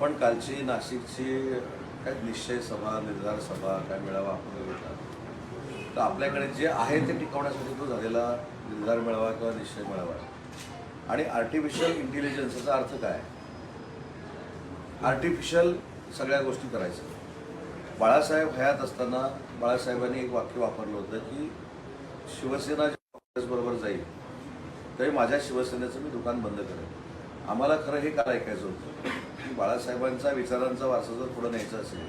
आपण कालची नाशिकची काय निश्चय सभा निर्धार सभा काय मेळावा आपण घेतला? तर आपल्याकडे जे आहे ते टिकवण्यासाठी तो झालेला निर्धार मेळावा किंवा निश्चय मेळावा आणि आर्टिफिशियल इंटेलिजन्सचा अर्थ काय? आर्टिफिशियल सगळ्या गोष्टी करायचं. बाळासाहेब हयात असताना बाळासाहेबांनी एक वाक्य वापरलं होतं की शिवसेना काँग्रेसबरोबर जाईल तरी माझ्या शिवसेनेचं मी दुकान बंद करेन. आम्हाला खरं हे काय ऐकायचं होतं? की बाळासाहेबांचा विचारांचा वारसा जर पुढे न्यायचा असेल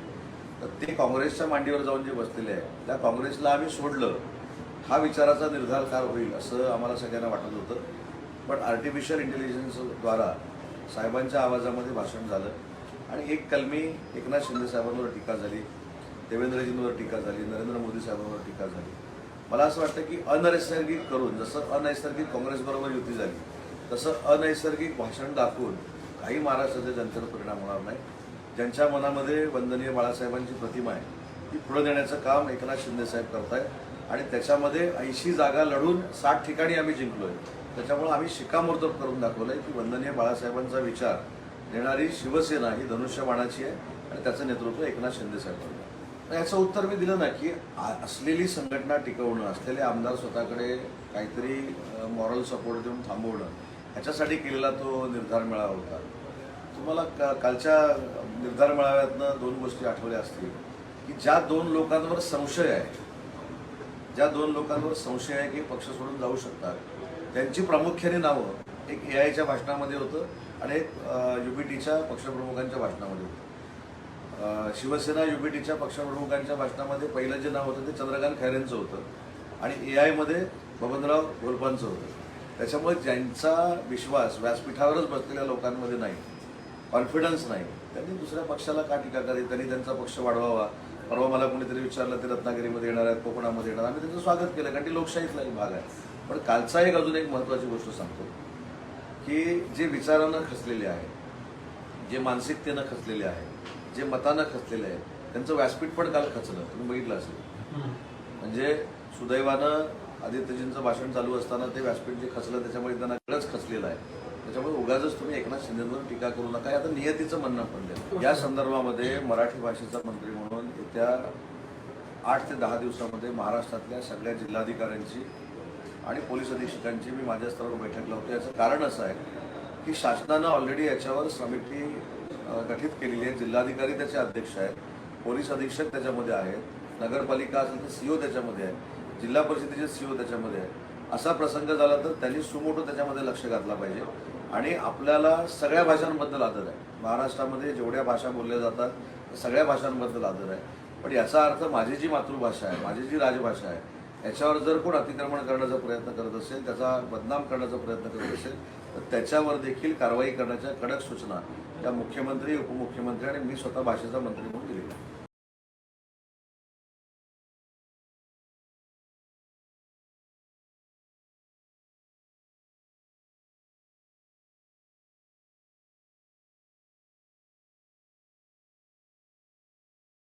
तर ते काँग्रेसच्या मांडीवर जाऊन जे बसलेले आहे त्या काँग्रेसला आम्ही सोडलं हा विचाराचा निर्धार कार होईल असं आम्हाला सगळ्यांना वाटत होतं. पण आर्टिफिशियल इंटेलिजन्सद्वारा साहेबांच्या आवाजामध्ये भाषण झालं आणि एक कलमी एकनाथ शिंदे साहेबांवर टीका झाली देवेंद्रजींवर टीका झाली नरेंद्र मोदी साहेबांवर टीका झाली. मला असं वाटतं की अनैसर्गिक करून जसं अनैसर्गिक काँग्रेसबरोबर युती झाली तसं अनैसर्गिक भाषण दाखवून काही महाराष्ट्राच्या जनतेवर परिणाम होणार नाही. ज्यांच्या मनामध्ये वंदनीय बाळासाहेबांची प्रतिमा आहे ती पुढे नेण्याचं काम एकनाथ शिंदे साहेब करतायत. आणि त्याच्यामध्ये ऐंशी जागा लढून साठ ठिकाणी आम्ही जिंकलोय. त्याच्यामुळं आम्ही शिक्कामोर्तब करून दाखवलंय की वंदनीय बाळासाहेबांचा विचार देणारी शिवसेना ही धनुष्यबाणाची आहे आणि त्याचं नेतृत्व एकनाथ शिंदे साहेब करतात. याचं उत्तर मी दिलं ना की आ- असलेली संघटना टिकवणं असलेले आमदार स्वतःकडे काहीतरी मॉरल सपोर्ट देऊन थांबवणं ह्याच्यासाठी केलेला तो निर्धार मेळावा होता. तुम्हाला का कालच्या निर्धार मेळाव्यातनं दोन गोष्टी आठवल्या असतील की ज्या दोन लोकांवर संशय आहे ज्या दोन लोकांवर संशय आहे की पक्ष सोडून जाऊ शकतात त्यांची प्रामुख्याने नावं एक ए आयच्या भाषणामध्ये होतं आणि एक युबीटीच्या पक्षप्रमुखांच्या भाषणामध्ये होतं. शिवसेना युबीटीच्या पक्षप्रमुखांच्या भाषणामध्ये पहिलं जे नाव होतं ते चंद्रकांत खैरेंचं होतं आणि ए आयमध्ये बबनराव गोलपांचं होतं. त्याच्यामुळे ज्यांचा विश्वास व्यासपीठावरच बसलेल्या लोकांमध्ये नाही कॉन्फिडन्स नाही त्यांनी दुसऱ्या पक्षाला का टीका करावी? त्यांनी त्यांचा पक्ष वाढवावा. परवा मला कोणीतरी विचारलं ते रत्नागिरीमध्ये येणार आहेत कोकणामध्ये येणार आम्ही त्यांचं स्वागत केलं कारण ती लोकशाहीतला एक भाग आहे. पण कालचा एक अजून एक महत्त्वाची गोष्ट सांगतो की जे विचारानं खचलेले आहे जे मानसिकतेनं खचलेले आहे जे मतानं खचलेले आहे त्यांचं व्यासपीठ पण काल खचलं. तुम्ही बघितलं असेल. म्हणजे सुदैवानं आदित्यजींचं भाषण चालू असताना ते व्यासपीठ जे खचलं त्याच्यामुळे त्यांना कळच खचलेलं आहे. त्याच्यामुळे उगाच तुम्ही एकनाथ शिंदेवर टीका करू नका. आता नियतीचं म्हणणं पडलं या संदर्भामध्ये मराठी भाषेचा मंत्री म्हणून येत्या आठ ते दहा दिवसामध्ये महाराष्ट्रातल्या सगळ्या जिल्हाधिकाऱ्यांची आणि पोलीस अधीक्षकांची मी माझ्या स्तरावर बैठक लावतो याचं कारण असं आहे की शासनानं ऑलरेडी याच्यावर समिती गठीत केलेली आहे. जिल्हाधिकारी त्याचे अध्यक्ष आहेत. पोलीस अधीक्षक त्याच्यामध्ये आहेत. नगरपालिका असेल तर सीओ त्याच्यामध्ये आहे जिल्हा परिषदेचे सीओ त्याच्यामध्ये आहे असा प्रसंग झाला तर त्यांनी सुमोटो त्याच्यामध्ये लक्ष घातला पाहिजे. आणि आपल्याला सगळ्या भाषांबद्दल आदर आहे. महाराष्ट्रामध्ये जेवढ्या भाषा बोलल्या जातात सगळ्या भाषांबद्दल आदर आहे. पण याचा अर्थ माझी जी मातृभाषा आहे माझी जी राजभाषा आहे याच्यावर जर कोण अतिक्रमण करण्याचा प्रयत्न करत असेल त्याचा बदनाम करण्याचा प्रयत्न करत असेल तर त्याच्यावर देखील कारवाई करण्याच्या कडक सूचना त्या मुख्यमंत्री उपमुख्यमंत्री आणि मी स्वतः भाषेचा मंत्री म्हणून दिलेल्या